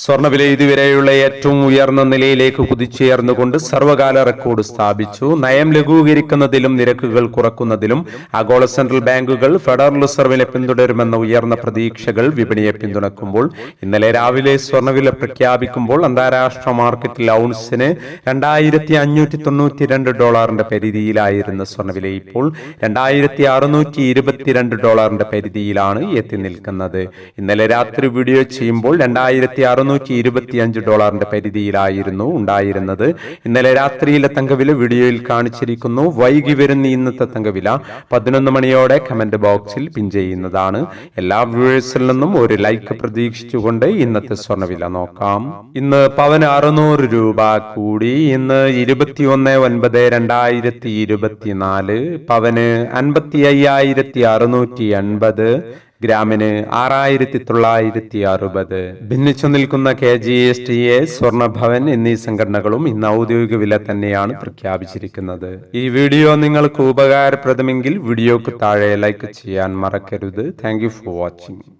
സ്വർണവില ഇതുവരെയുള്ള ഏറ്റവും ഉയർന്ന നിലയിലേക്ക് കുതിച്ചുയർന്നുകൊണ്ട് സർവകാല റെക്കോർഡ് സ്ഥാപിച്ചു. നയം ലഘൂകരിക്കുന്നതിലും നിരക്കുകൾ കുറക്കുന്നതിലും ആഗോള സെൻട്രൽ ബാങ്കുകൾ ഫെഡറൽ റിസർവിനെ പിന്തുടരുമെന്ന ഉയർന്ന പ്രതീക്ഷകൾ വിപണിയെ പിന്തുണക്കുമ്പോൾ ഇന്നലെ രാവിലെ സ്വർണവില പ്രഖ്യാപിക്കുമ്പോൾ അന്താരാഷ്ട്ര മാർക്കറ്റിൽ ഔൺസിന് രണ്ടായിരത്തി അഞ്ഞൂറ്റി തൊണ്ണൂറ്റിരണ്ട് ഡോളറിന്റെ പരിധിയിലായിരുന്ന സ്വർണവില ഇപ്പോൾ രണ്ടായിരത്തി അറുന്നൂറ്റി ഇരുപത്തിരണ്ട് ഡോളറിന്റെ പരിധിയിലാണ് എത്തി നിൽക്കുന്നത്. ഇന്നലെ രാത്രി വീഡിയോ ചെയ്യുമ്പോൾ രണ്ടായിരത്തി അറുന്നൂറ്റി ഇരുപത്തിയഞ്ച് ഡോളറിന്റെ പരിധിയിലായിരുന്നു ഉണ്ടായിരുന്നത്. ഇന്നലെ രാത്രിയിലെ തങ്കവില വീഡിയോയിൽ കാണിച്ചിരിക്കുന്നു. വൈകി വരുന്ന ഇന്നത്തെ തങ്കവില പതിനൊന്ന് മണിയോടെ കമന്റ് ബോക്സിൽ പിൻ ചെയ്യുന്നതാണ്. എല്ലാ വ്യൂവേഴ്സിൽ നിന്നും ഒരു ലൈക്ക് പ്രതീക്ഷിച്ചുകൊണ്ട് ഇന്നത്തെ സ്വർണവില നോക്കാം. ഇന്ന് പവൻ അറുന്നൂറ് രൂപ കൂടി. ഇന്ന് ഇരുപത്തിയൊന്ന് ഒൻപത് രണ്ടായിരത്തി ഇരുപത്തിനാല് പവന് അൻപത്തി അയ്യായിരത്തി അറുന്നൂറ്റി എൺപത് ഗ്രാമിന് ആറായിരത്തി തൊള്ളായിരത്തി അറുപത് ഭിന്നിച്ചു നിൽക്കുന്ന K G S T A സ്വർണഭവൻ എന്നീ സംഘടനകളും ഇന്ന് ഔദ്യോഗിക വില തന്നെയാണ് പ്രഖ്യാപിച്ചിരിക്കുന്നത്. ഈ വീഡിയോ നിങ്ങൾക്ക് ഉപകാരപ്രദമെങ്കിൽ വീഡിയോക്ക് താഴെ ലൈക്ക് ചെയ്യാൻ മറക്കരുത്. Thank for watching